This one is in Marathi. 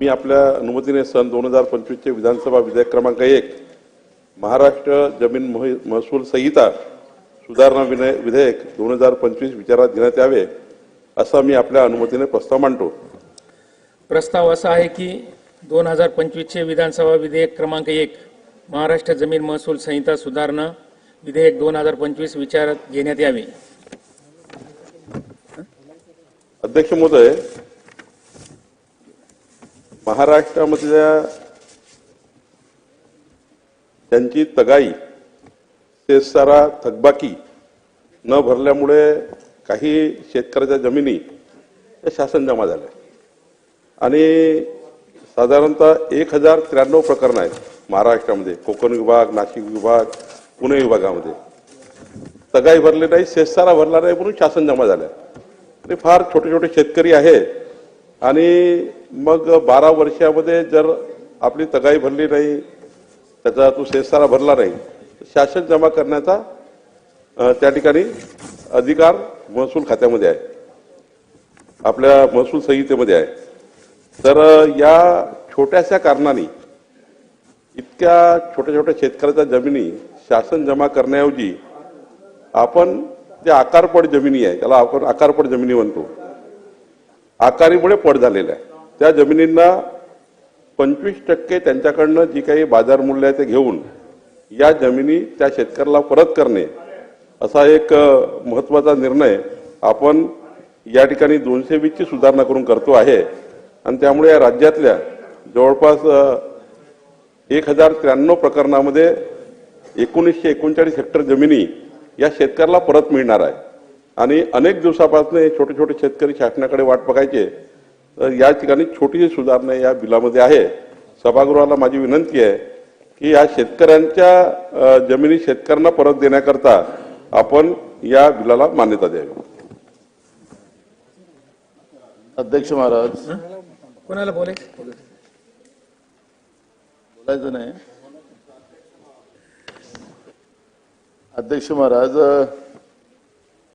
मी आपल्या अनुमतीने सन दोन हजार पंचवीसचे विधानसभा विधेयक क्रमांक एक महाराष्ट्र जमीन मोहि- महसूल संहिता सुधारणा विनय विधेयक दोन हजार पंचवीस विचारात घेण्यात यावे असा मी आपल्या अनुमतीने प्रस्ताव मांडतो. प्रस्ताव असा आहे की दोन हजार पंचवीसचे विधानसभा विधेयक क्रमांक एक महाराष्ट्र जमीन महसूल संहिता सुधारणा विधेयक दोन हजार पंचवीस विचारात घेण्यात यावे. अध्यक्ष महोदय महाराष्ट्रामधल्या त्यांची तगाई सेसारा थकबाकी न भरल्यामुळे काही शेतकऱ्याच्या जमिनी या शासन जमा झाल्या. आणि साधारणतः एक हजार त्र्याण्णव प्रकरणं आहेत महाराष्ट्रामध्ये. कोकण विभाग नाशिक विभाग पुणे विभागामध्ये. तगाई भरले नाही शेतसारा भरला नाही म्हणून शासन जमा झाल्या आणि फार छोटे छोटे शेतकरी आहे आणि मग बारा वर्षामध्ये जर आपली तगाई भरली नाही त्याचा तो शेतसारा भरला नाही शासन जमा करण्याचा त्या ठिकाणी अधिकार महसूल खात्यामध्ये आहे. आपल्या महसूल संहितेमध्ये आहे. तर या छोट्याशा कारणाने इतक्या छोट्या छोट्या शेतकऱ्याच्या जमिनी शासन जमा करण्याऐवजी आपण जे आकारपड जमिनी आहे त्याला आपण आकारपड जमिनी म्हणतो. आकारीमुळे पड झालेल्या आहे. त्या जमिनींना पंचवीस टक्के त्यांच्याकडनं जी काही बाजार मूल्य आहे ते घेऊन या जमिनी त्या शेतकऱ्याला परत करणे असा एक महत्त्वाचा महत्त्वाचा निर्णय आपण या ठिकाणी दोनशे वीसची सुधारणा करून करतो आहे. आणि त्यामुळे या राज्यातल्या जवळपास एक हजार त्र्याण्णव प्रकरणामध्ये एकोणीसशे एकोणचाळीस हेक्टर जमिनी या शेतकऱ्याला परत मिळणार आहे. आणि अनेक दिवसापासून हे छोटे छोटे शेतकरी शासनाकडे वाट बघायचे तर या ठिकाणी छोटीशी सुधारणा या बिलामध्ये आहे. सभागृहाला माझी विनंती आहे की या शेतकऱ्यांच्या जमिनी शेतकऱ्यांना परत देण्याकरता आपण या बिलाला मान्यता द्यावी. अध्यक्ष महाराज. कोणाला बोले बोलायचं नाही. अध्यक्ष महाराज